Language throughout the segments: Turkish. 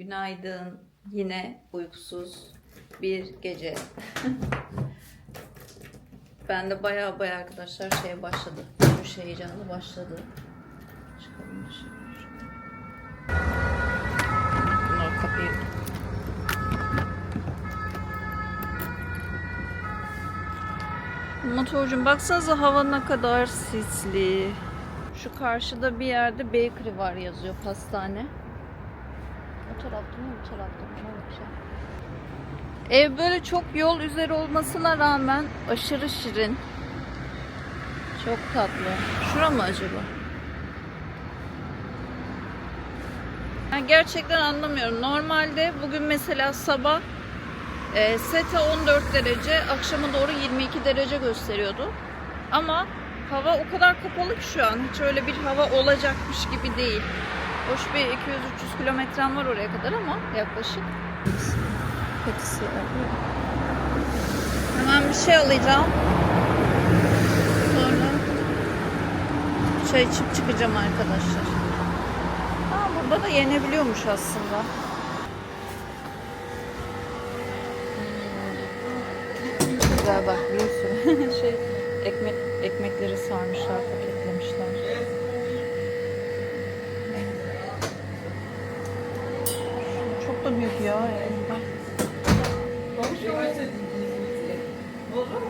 Günaydın. Yine uykusuz bir gece. ben de baya baya arkadaşlar şeye başladı. Yürüyüş heyecanı başladı. Çıkalım dışarı. Bunlar kapıyı Motorcum baksanıza hava ne kadar sisli. Şu karşıda bir yerde bakery var yazıyor pastane. Tarafta mı bu tarafta mı? Bakacağım. Ev böyle çok yol üzeri olmasına rağmen aşırı şirin. Çok tatlı. Şura mı acaba? Ben gerçekten anlamıyorum. Normalde bugün mesela sabah e, sete 14 derece, akşama doğru 22 derece gösteriyordu. Ama hava o kadar kapalı ki şu an. Hiç öyle bir hava olacakmış gibi değil. Hoş bir 200-300 kilometrem var oraya kadar ama yaklaşık. Petisi Hemen bir şey alacağım. Sonra çay içip çıkacağım arkadaşlar. Aa, burada da yenebiliyormuş aslında. Güzel bak bir sürü şey ekmek ekmekleri sarmışlar, paketlemişler. Elimden.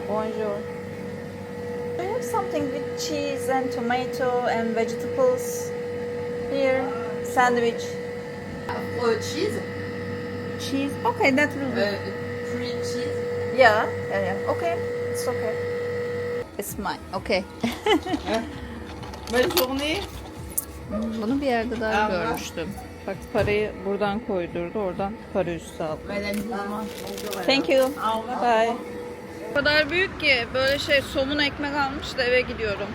Bonjour. Do you have something with cheese and tomato and vegetables here? Sandwich. For cheese, Cheese. Okay, that will uh, be. free cheese. Yeah, yeah, yeah. Okay, it's okay. It's mine. Okay. Bonne journée. Bunu bir yerde daha görmüştüm. Bak parayı buradan koydurdu, oradan para üstü aldı. Thank you. Bye. O kadar büyük ki böyle şey somun ekmek almış da eve gidiyorum.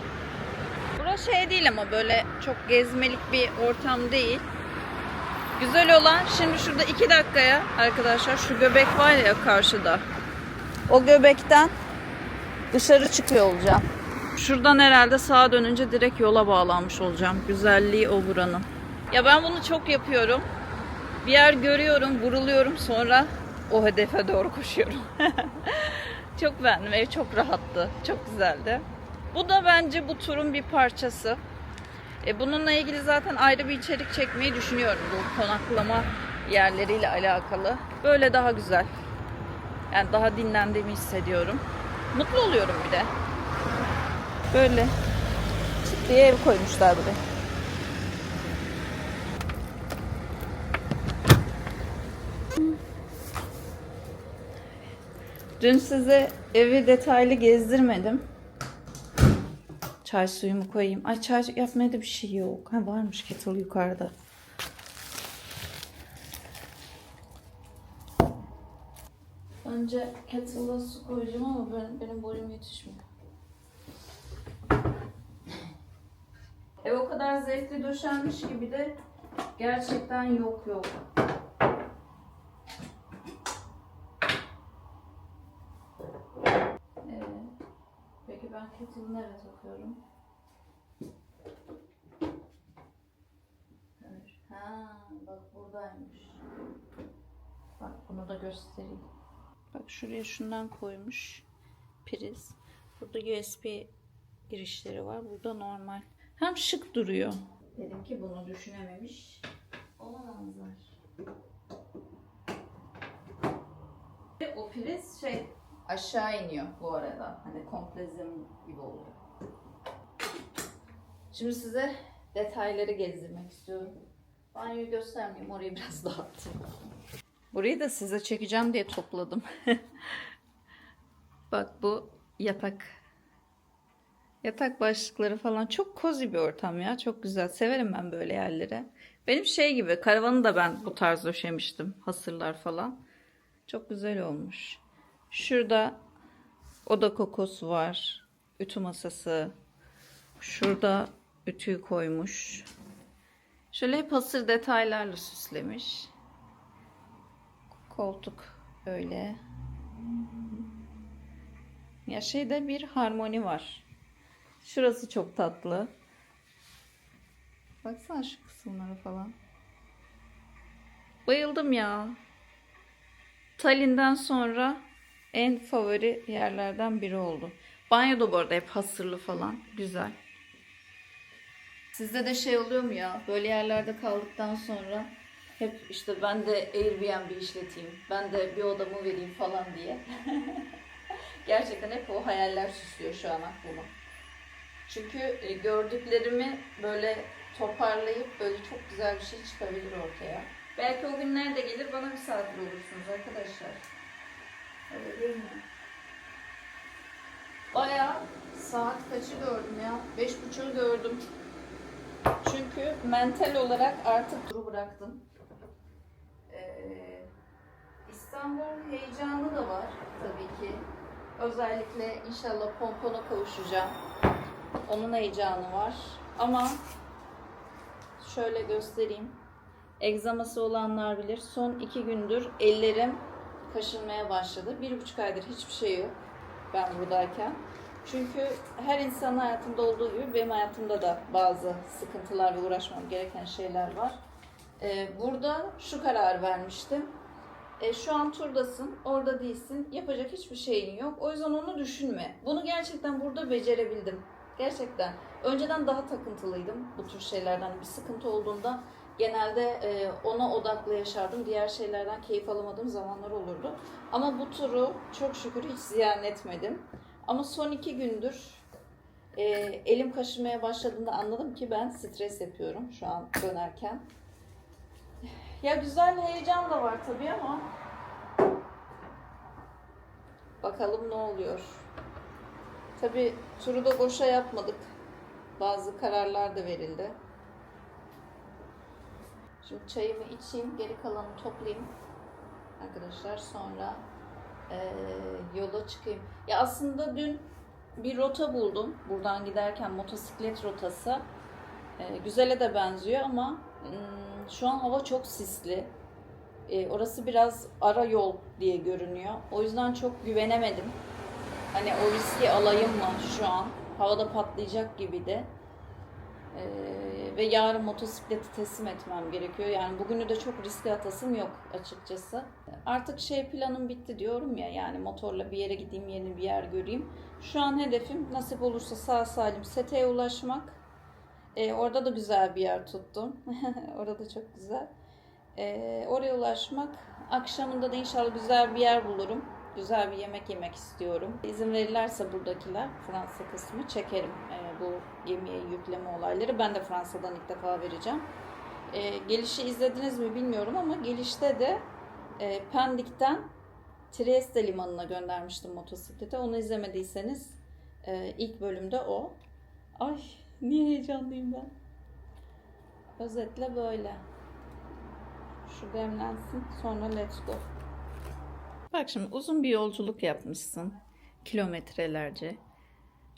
Burası şey değil ama böyle çok gezmelik bir ortam değil. Güzel olan şimdi şurada iki dakikaya arkadaşlar şu göbek var ya karşıda. O göbekten dışarı çıkıyor olacağım. Şuradan herhalde sağa dönünce direkt yola bağlanmış olacağım. Güzelliği o buranın. Ya ben bunu çok yapıyorum. Bir yer görüyorum, vuruluyorum sonra o hedefe doğru koşuyorum. çok beğendim. Ev çok rahattı. Çok güzeldi. Bu da bence bu turun bir parçası. E, bununla ilgili zaten ayrı bir içerik çekmeyi düşünüyorum. Bu konaklama yerleriyle alakalı. Böyle daha güzel. Yani daha dinlendiğimi hissediyorum. Mutlu oluyorum bir de. Böyle. Çıt ev koymuşlar buraya. Dün size evi detaylı gezdirmedim. Çay suyumu koyayım. Ay çay yapmaya da bir şey yok. Ha varmış kettle yukarıda. Önce kettle'da su koyacağım ama ben, benim boyum yetişmiyor. Ev o kadar zevkli döşenmiş gibi de gerçekten yok yok. Nereye takıyorum? Hayır. Ha, bak buradaymış. Bak bunu da göstereyim. Bak şuraya şundan koymuş. Priz. Burada USB girişleri var. Burada normal. Hem şık duruyor. Dedim ki bunu düşünememiş. Olamazlar. Ve o priz şey aşağı iniyor bu arada. Hani komple zemin gibi oluyor. Şimdi size detayları gezdirmek istiyorum. Banyoyu göstermeyeyim. Orayı biraz dağıttım. Burayı da size çekeceğim diye topladım. Bak bu yatak. Yatak başlıkları falan çok cozy bir ortam ya. Çok güzel. Severim ben böyle yerleri. Benim şey gibi karavanı da ben bu tarz döşemiştim. Hasırlar falan. Çok güzel olmuş. Şurada oda kokusu var. Ütü masası. Şurada ütüyü koymuş. Şöyle hep hasır detaylarla süslemiş. Koltuk öyle. Ya şeyde bir harmoni var. Şurası çok tatlı. Baksana şu kısımları falan. Bayıldım ya. Tallinn'den sonra en favori yerlerden biri oldu. Banyo da bu arada hep hasırlı falan. Güzel. Sizde de şey oluyor mu ya? Böyle yerlerde kaldıktan sonra hep işte ben de Airbnb işleteyim. Ben de bir odamı vereyim falan diye. Gerçekten hep o hayaller süslüyor şu an aklıma. Çünkü e, gördüklerimi böyle toparlayıp böyle çok güzel bir şey çıkabilir ortaya. Belki o günler de gelir bana misafir olursunuz arkadaşlar. Öyle değil mi? Bayağı saat kaçı gördüm ya? Beş buçuğu gördüm. Çünkü mental olarak artık duru bıraktım. Ee, İstanbul heyecanı da var tabii ki. Özellikle inşallah pompona kavuşacağım. Onun heyecanı var. Ama şöyle göstereyim. Egzaması olanlar bilir. Son iki gündür ellerim kaşınmaya başladı. Bir buçuk aydır hiçbir şey yok ben buradayken. Çünkü her insanın hayatında olduğu gibi benim hayatımda da bazı sıkıntılar ve uğraşmam gereken şeyler var. Ee, burada şu karar vermiştim. E, şu an turdasın, orada değilsin, yapacak hiçbir şeyin yok. O yüzden onu düşünme. Bunu gerçekten burada becerebildim. Gerçekten. Önceden daha takıntılıydım bu tür şeylerden. Bir sıkıntı olduğunda genelde e, ona odaklı yaşardım. Diğer şeylerden keyif alamadığım zamanlar olurdu. Ama bu turu çok şükür hiç ziyan etmedim. Ama son iki gündür e, elim kaşınmaya başladığında anladım ki ben stres yapıyorum şu an dönerken. Ya güzel heyecan da var tabii ama bakalım ne oluyor. Tabii turu da boşa yapmadık. Bazı kararlar da verildi. Şimdi çayımı içeyim, geri kalanını toplayayım. Arkadaşlar sonra eee, yola çıkayım. Ya aslında dün bir rota buldum. Buradan giderken motosiklet rotası. Eee, güzele de benziyor ama hmm, şu an hava çok sisli. Eee, orası biraz ara yol diye görünüyor. O yüzden çok güvenemedim. Hani o riski alayım mı şu an? Havada patlayacak gibi de. Ee, ve yarın motosikleti teslim etmem gerekiyor. Yani bugünü de çok riske atasım yok açıkçası. Artık şey planım bitti diyorum ya yani motorla bir yere gideyim yeni bir yer göreyim. Şu an hedefim nasip olursa sağ salim seteye ulaşmak. Ee, orada da güzel bir yer tuttum. orada çok güzel. Ee, oraya ulaşmak. Akşamında da inşallah güzel bir yer bulurum. Güzel bir yemek yemek istiyorum. İzin verirlerse buradakiler Fransa kısmı çekerim ee, bu gemiye yükleme olayları. Ben de Fransa'dan ilk defa vereceğim. Ee, gelişi izlediniz mi bilmiyorum ama gelişte de e, Pendik'ten Trieste limanına göndermiştim motosiklete. Onu izlemediyseniz e, ilk bölümde o. Ay niye heyecanlıyım ben. Özetle böyle. Şu demlensin sonra let's go. Bak şimdi uzun bir yolculuk yapmışsın. Kilometrelerce.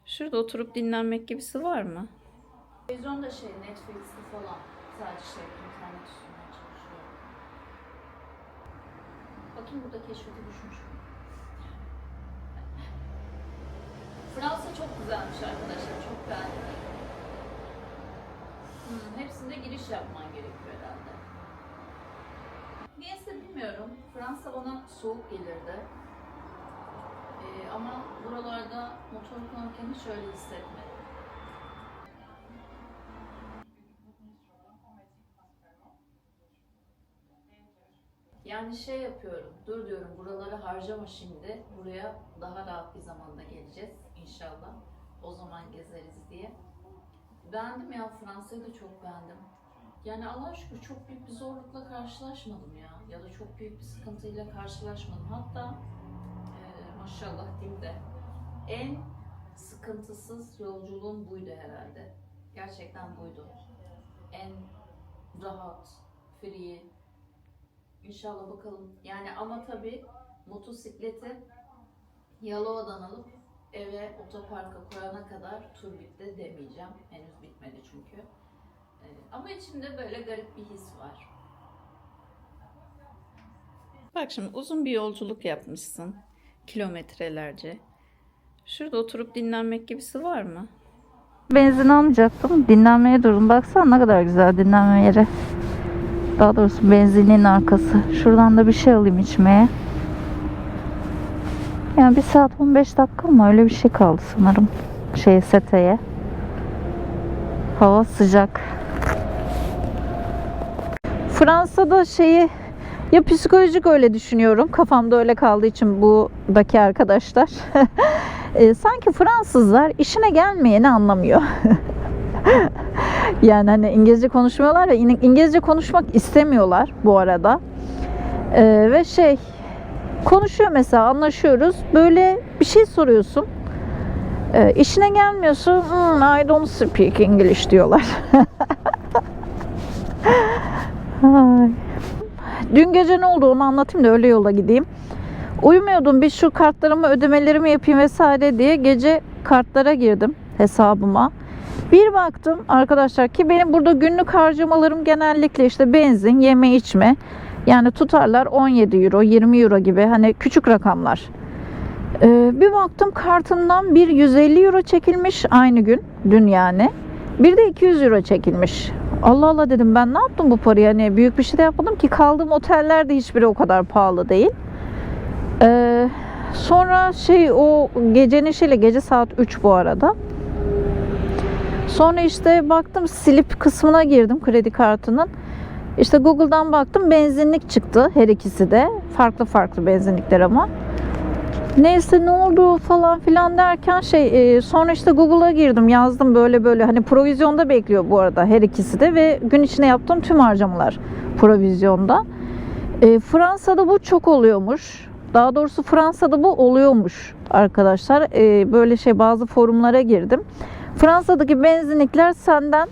Şurada oturup dinlenmek gibisi var mı? Televizyonda şey Netflix'te falan sadece şey internet üstünden çalışıyor. Bakayım burada keşfete düşmüş mü? Fransa çok güzelmiş arkadaşlar. Çok beğendim. Hmm, hepsinde giriş yapman gerekiyor herhalde. Niyeyse bilmiyorum. Fransa bana soğuk gelirdi. Ee, ama buralarda motor kullanırken hiç öyle hissetmedim. Yani şey yapıyorum, dur diyorum buraları harcama şimdi, buraya daha rahat bir zamanda geleceğiz inşallah. O zaman gezeriz diye. Beğendim ya, Fransa'yı da çok beğendim. Yani Allah'a şükür çok büyük bir zorlukla karşılaşmadım ya. Ya da çok büyük bir sıkıntıyla karşılaşmadım. Hatta maşallah de en sıkıntısız yolculuğum buydu herhalde. Gerçekten buydu. En rahat, free. İnşallah bakalım. Yani ama tabii motosikleti Yalova'dan alıp eve otoparka koyana kadar tur bitti demeyeceğim. Henüz bitmedi çünkü. Ee, Ama içimde böyle garip bir his var. Bak şimdi uzun bir yolculuk yapmışsın. Kilometrelerce. Şurada oturup dinlenmek gibisi var mı? Benzin almayacaktım. Dinlenmeye durdum. Baksana ne kadar güzel dinlenme yeri. Daha doğrusu benzinliğin arkası. Şuradan da bir şey alayım içmeye. Yani bir saat 15 dakika mı öyle bir şey kaldı sanırım. Şeye seteye. Hava sıcak. Fransa'da şeyi ya psikolojik öyle düşünüyorum. Kafamda öyle kaldığı için buradaki arkadaşlar. E, sanki Fransızlar işine gelmeyeni anlamıyor. yani hani İngilizce konuşmuyorlar ve İng- İngilizce konuşmak istemiyorlar bu arada. E, ve şey konuşuyor mesela anlaşıyoruz. Böyle bir şey soruyorsun. E, işine gelmiyorsun. "Hmm, I don't speak English diyorlar. Ay. Dün gece ne oldu onu anlatayım da öyle yola gideyim. Uyumuyordum bir şu kartlarımı ödemelerimi yapayım vesaire diye gece kartlara girdim hesabıma. Bir baktım arkadaşlar ki benim burada günlük harcamalarım genellikle işte benzin, yeme içme. Yani tutarlar 17 euro, 20 euro gibi hani küçük rakamlar. Ee, bir baktım kartımdan bir 150 euro çekilmiş aynı gün dün yani. Bir de 200 euro çekilmiş. Allah Allah dedim ben ne yaptım bu parayı hani büyük bir şey de yapmadım ki kaldığım oteller de hiçbiri o kadar pahalı değil. Ee, sonra şey o gecenin şeyle gece saat 3 bu arada. Sonra işte baktım silip kısmına girdim kredi kartının. İşte Google'dan baktım benzinlik çıktı her ikisi de. Farklı farklı benzinlikler ama. Neyse ne oldu falan filan derken şey e, sonra işte Google'a girdim yazdım böyle böyle hani provizyonda bekliyor bu arada her ikisi de ve gün içinde yaptığım tüm harcamalar provizyonda. E, Fransa'da bu çok oluyormuş. Daha doğrusu Fransa'da bu oluyormuş arkadaşlar. E, böyle şey bazı forumlara girdim. Fransa'daki benzinlikler senden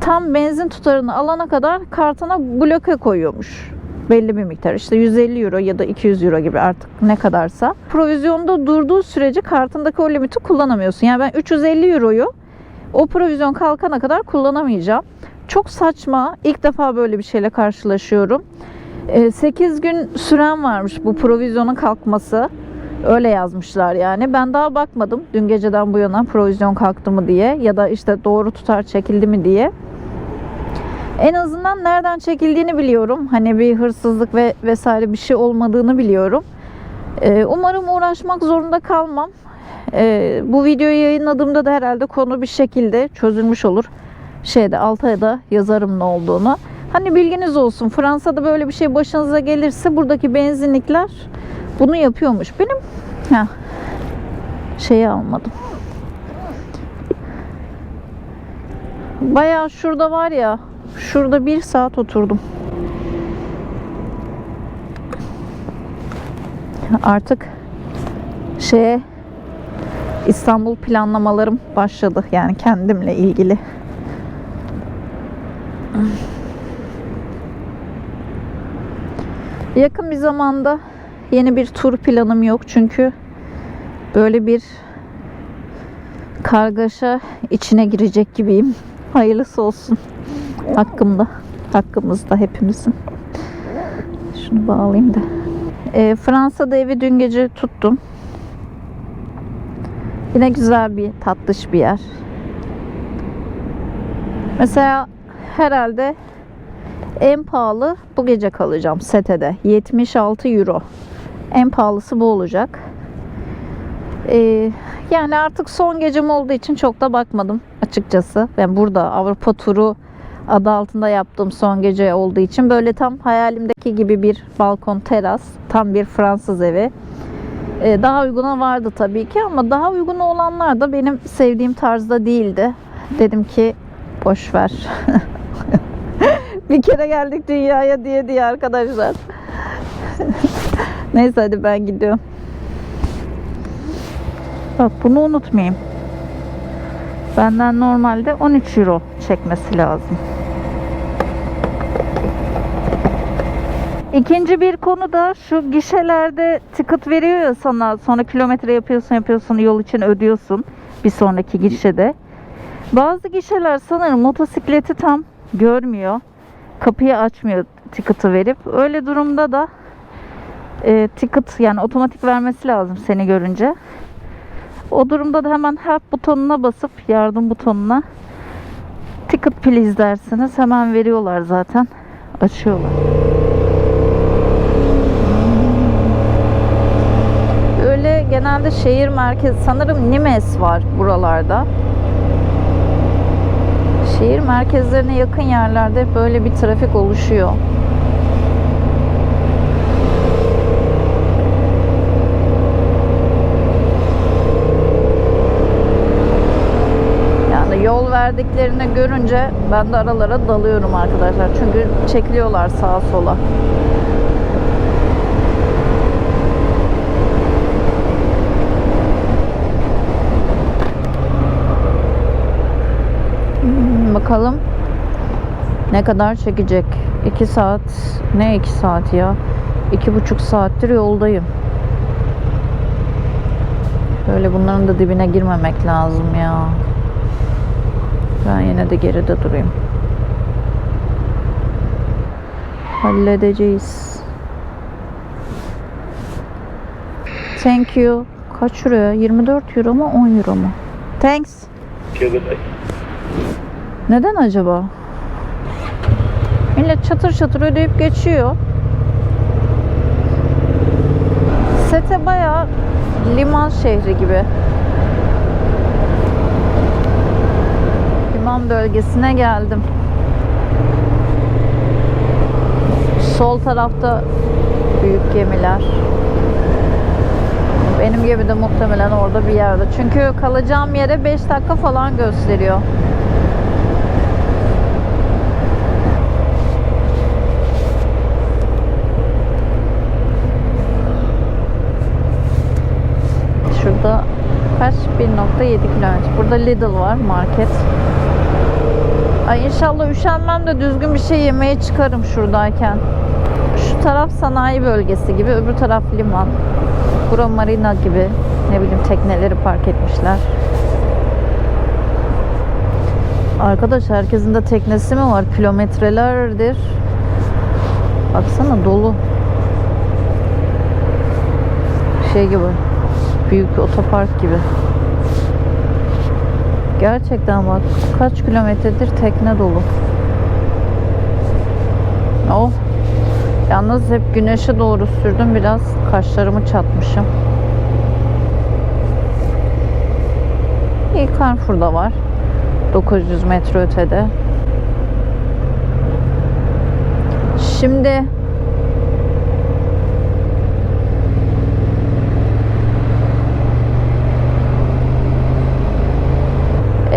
tam benzin tutarını alana kadar kartına bloke koyuyormuş. Belli bir miktar işte 150 euro ya da 200 euro gibi artık ne kadarsa. Provizyonda durduğu sürece kartındaki o limiti kullanamıyorsun. Yani ben 350 euroyu o provizyon kalkana kadar kullanamayacağım. Çok saçma. İlk defa böyle bir şeyle karşılaşıyorum. 8 gün süren varmış bu provizyonun kalkması. Öyle yazmışlar yani. Ben daha bakmadım dün geceden bu yana provizyon kalktı mı diye ya da işte doğru tutar çekildi mi diye. En azından nereden çekildiğini biliyorum. Hani bir hırsızlık ve vesaire bir şey olmadığını biliyorum. Ee, umarım uğraşmak zorunda kalmam. Ee, bu videoyu yayınladığımda da herhalde konu bir şekilde çözülmüş olur. Şeyde alta da yazarım ne olduğunu. Hani bilginiz olsun Fransa'da böyle bir şey başınıza gelirse buradaki benzinlikler bunu yapıyormuş. Benim heh, şeyi almadım. Bayağı şurada var ya şurada bir saat oturdum. Artık şeye İstanbul planlamalarım başladı. Yani kendimle ilgili. Yakın bir zamanda yeni bir tur planım yok çünkü böyle bir kargaşa içine girecek gibiyim. Hayırlısı olsun. Hakkımda. Hakkımızda hepimizin. Şunu bağlayayım da. Ee, Fransa'da evi dün gece tuttum. Yine güzel bir tatlış bir yer. Mesela herhalde en pahalı bu gece kalacağım setede. 76 euro. En pahalısı bu olacak. Ee, yani artık son gecem olduğu için çok da bakmadım açıkçası. Ben burada Avrupa turu adı altında yaptığım son gece olduğu için böyle tam hayalimdeki gibi bir balkon teras, tam bir Fransız evi. Ee, daha uyguna vardı tabii ki ama daha uygun olanlar da benim sevdiğim tarzda değildi. Dedim ki boş ver. bir kere geldik dünyaya diye diye arkadaşlar. Neyse hadi ben gidiyorum. Bak bunu unutmayayım. Benden normalde 13 euro çekmesi lazım. İkinci bir konu da şu gişelerde ticket veriyor ya sana sonra kilometre yapıyorsun yapıyorsun yol için ödüyorsun bir sonraki gişede. Bazı gişeler sanırım motosikleti tam görmüyor. Kapıyı açmıyor ticket'ı verip. Öyle durumda da e, ticket yani otomatik vermesi lazım seni görünce. O durumda da hemen help butonuna basıp yardım butonuna ticket please dersiniz. Hemen veriyorlar zaten. Açıyorlar. Öyle genelde şehir merkezi sanırım Nimes var buralarda. Şehir merkezlerine yakın yerlerde böyle bir trafik oluşuyor. Yani yol verdiklerini görünce ben de aralara dalıyorum arkadaşlar. Çünkü çekiliyorlar sağa sola. Hmm, Bakalım ne kadar çekecek. 2 saat ne 2 saat ya? iki buçuk saattir yoldayım. Böyle bunların da dibine girmemek lazım ya. Ben yine de geride durayım. Halledeceğiz. Thank you. Kaç euro ya? 24 euro mu 10 euro mu? Thanks. Neden acaba? Millet çatır çatır ödeyip geçiyor. Sete bayağı liman şehri gibi. Liman bölgesine geldim. Sol tarafta büyük gemiler. Benim gemi de muhtemelen orada bir yerde. Çünkü kalacağım yere 5 dakika falan gösteriyor. Şurada kaç? 1.7 kilometre. Burada Lidl var market. Ay inşallah üşenmem de düzgün bir şey yemeye çıkarım şuradayken. Şu taraf sanayi bölgesi gibi, öbür taraf liman. Bura marina gibi. Ne bileyim tekneleri park etmişler. Arkadaş herkesin de teknesi mi var? Kilometrelerdir. Baksana dolu. Şey gibi. Büyük otopark gibi. Gerçekten bak kaç kilometredir tekne dolu. Oh. Yalnız hep güneşe doğru sürdüm biraz kaşlarımı çatmışım. İyi Carrefour'da var. 900 metre ötede. Şimdi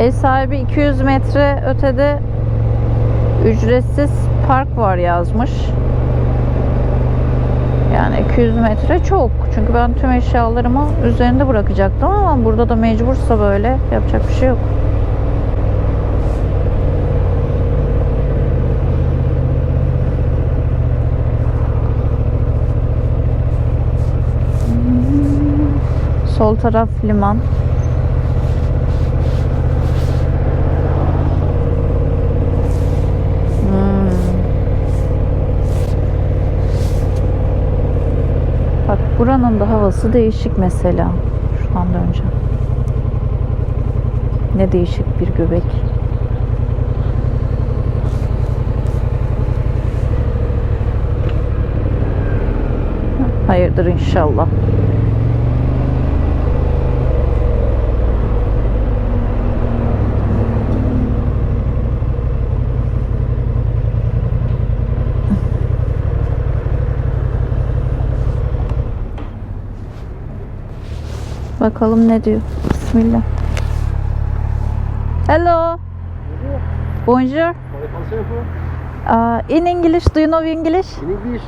ev sahibi 200 metre ötede ücretsiz park var yazmış. Yani 200 metre çok. Çünkü ben tüm eşyalarımı üzerinde bırakacaktım ama burada da mecbursa böyle yapacak bir şey yok. Sol taraf liman. Buranın da havası değişik mesela. Şuradan döneceğim. Ne değişik bir göbek. Hayırdır inşallah. Bakalım ne diyor. Bismillah. Hello. Bonjour. Uh, in English, do you know English? In English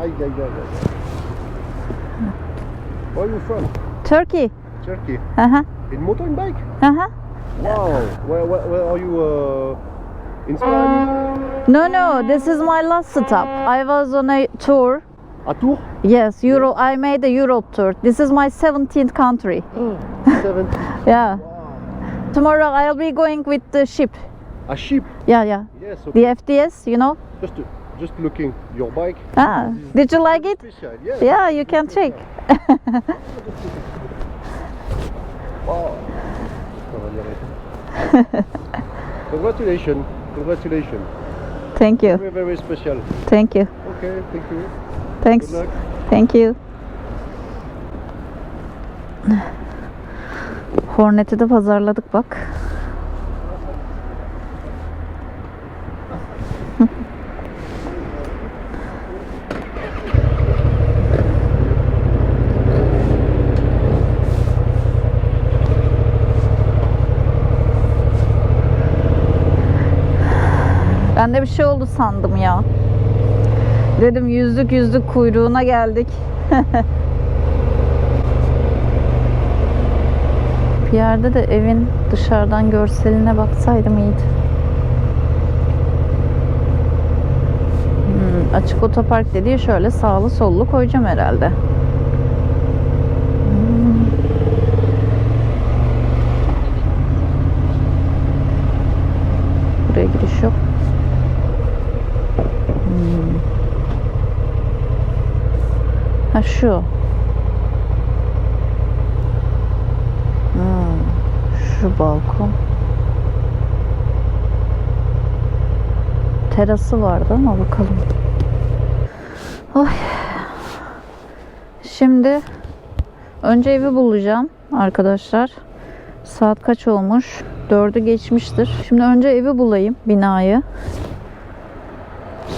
Aïe, aïe, aïe, aïe. Where are you from? Turkey. Turkey. Uh-huh. In mountain bike? Uh-huh. Wow. Where, where, where are you? Uh, in Spain? No, no, this is my last stop. I was on a tour. À Tours? Yes, Euro. I made a Europe tour. This is my 17th country. 70. Yeah. Wow. Tomorrow I'll be going with the ship. A ship? Yeah, yeah. Yes, The okay. FDS, you know. Just, just looking your bike. Ah, did you like it? Special, yes. Yeah, you can check. Wow. On va dire. Congratulations. Congratulations. Thank you. Very, very special. Thank you. Okay, thank you. Thanks. Thank you. Hornet'i de pazarladık bak. Ben de bir şey oldu sandım ya. Dedim yüzlük yüzlük kuyruğuna geldik. bir yerde de evin dışarıdan görseline baksaydım iyiydi. Hmm, açık otopark dediği şöyle sağlı sollu koyacağım herhalde. Hmm. Buraya giriş yok. Hmm. Ha şu. Hmm. Terası vardı ama bakalım. Ay. Şimdi önce evi bulacağım arkadaşlar. Saat kaç olmuş? Dördü geçmiştir. Şimdi önce evi bulayım, binayı.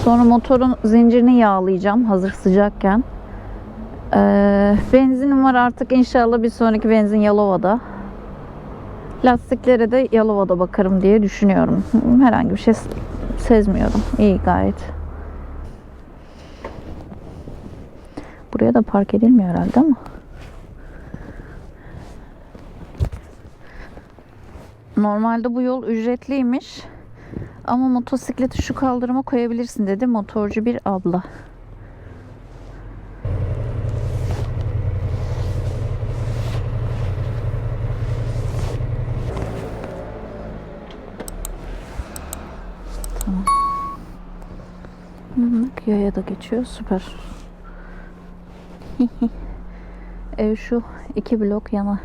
Sonra motorun zincirini yağlayacağım hazır sıcakken. Ee, benzinim var artık inşallah bir sonraki benzin Yalova'da. Lastiklere de Yalova'da bakarım diye düşünüyorum. Herhangi bir şey sezmiyorum. İyi gayet. Buraya da park edilmiyor herhalde ama. Normalde bu yol ücretliymiş. Ama motosikleti şu kaldırıma koyabilirsin dedi motorcu bir abla. Yaya da geçiyor. Süper. Ev şu iki blok yana.